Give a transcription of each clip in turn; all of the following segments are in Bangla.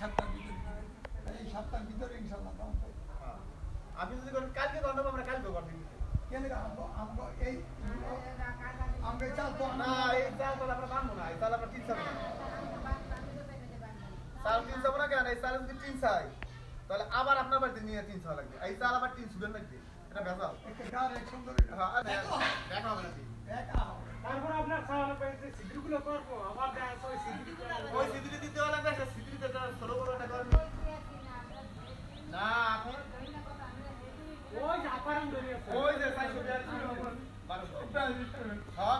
সপ্তাহের ভিতরে। এই সপ্তাহের ভিতরে ইনশাল্লাহ দাম পাই হ্যাঁ। আপনি যদি করেন কালকে করেন আমরা কালকে করতে কেন আমগো আমগো এই আমগো চাল তো না না। এই চাল তো আমরা পাবো না। এই চাল আমরা তিন চাল চাল তিন চাবো না কেন? এই চাল যদি তিন চাই তাহলে আবার আপনার বাড়িতে নিয়ে তিন চাল লাগবে। এই চাল আবার তিন সুবেন লাগবে এটা এক সুন্দর হ্যাঁ দেখা হবে। না ঠিক। দেখা তারপর আপনার খাওয়ানো পেয়েছে সিদ্ধিগুলো করব আবার দেখা ওই সিদ্ধি ওই সিদ্রি দিতে হলে একটা সিদ্রি দিতে একটা ছোট বড় একটা করেন না আপনি ওই যে আপারাম ধরে আছে ওই যে চারশো বিয়াল্লিশ বারোশো হ্যাঁ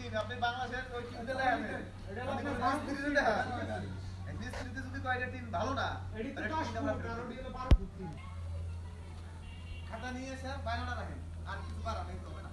টিম আপনি বাংলাদেশের ওই টিম দিলে মিস্ত্রিতে যদি কয়টা টিম ভালো না তিন। খাতা নিয়ে এসে বাইরে রাখেন। আর কিছু তো হবে না,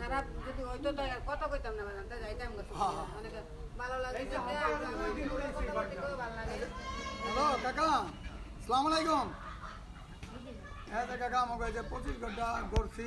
খারাপ যদি হইতো তো কত কইতাম না তাই যাইতাম হ্যাঁ, হ্যাঁ। ভালো লাগে ভালো লাগে হ্যালো কাকা সালাম আলাইকুম হ্যাঁ কাকা আমাকে যে পঁচিশ ঘণ্টা করছি।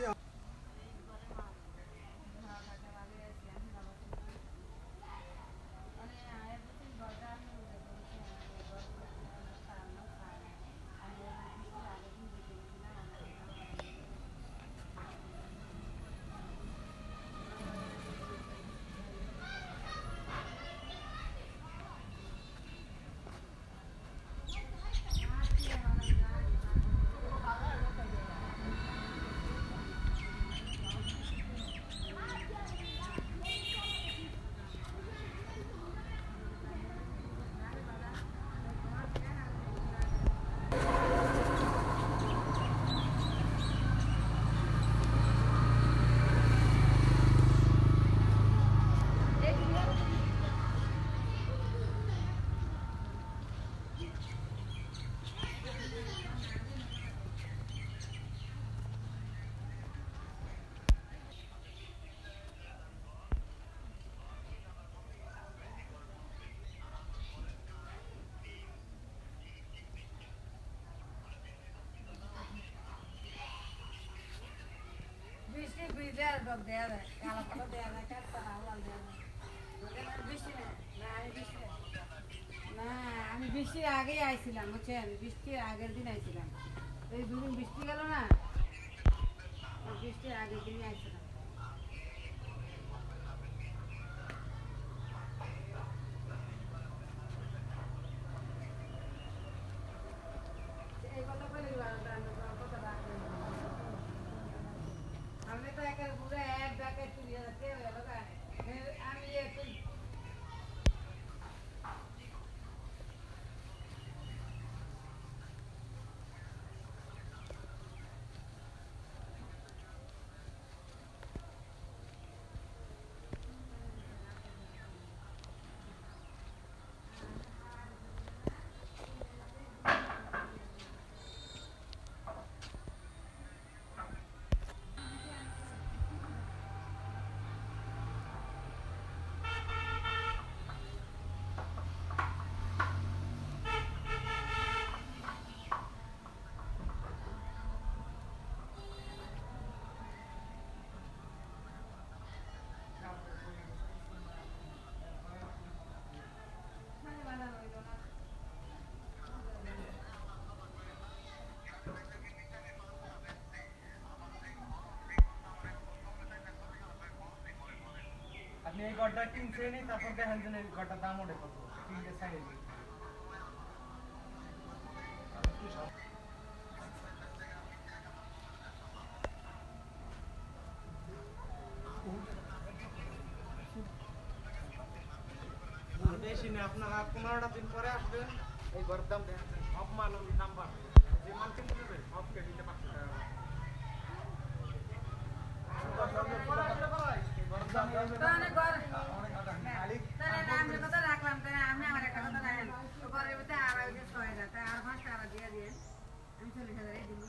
আমি বৃষ্টির আগেই আইছিলাম বুঝছেন বৃষ্টির আগের দিন আইছিলাম এই দুদিন বৃষ্টি গেল না বৃষ্টির আগের দিনই আইছিলাম। scared. আপনি এই গড়টা কিনছেন তারপর দেখেন যে এই গড়টার দাম ওঠে কত? সাইজ। আর বেশি না, আপনারা পনেরোটা দিন পরে আসবেন এই ঘরের দাম দেখেন অপমান নাম্বার যে মানকে চল্লিশ হাজারে দিবি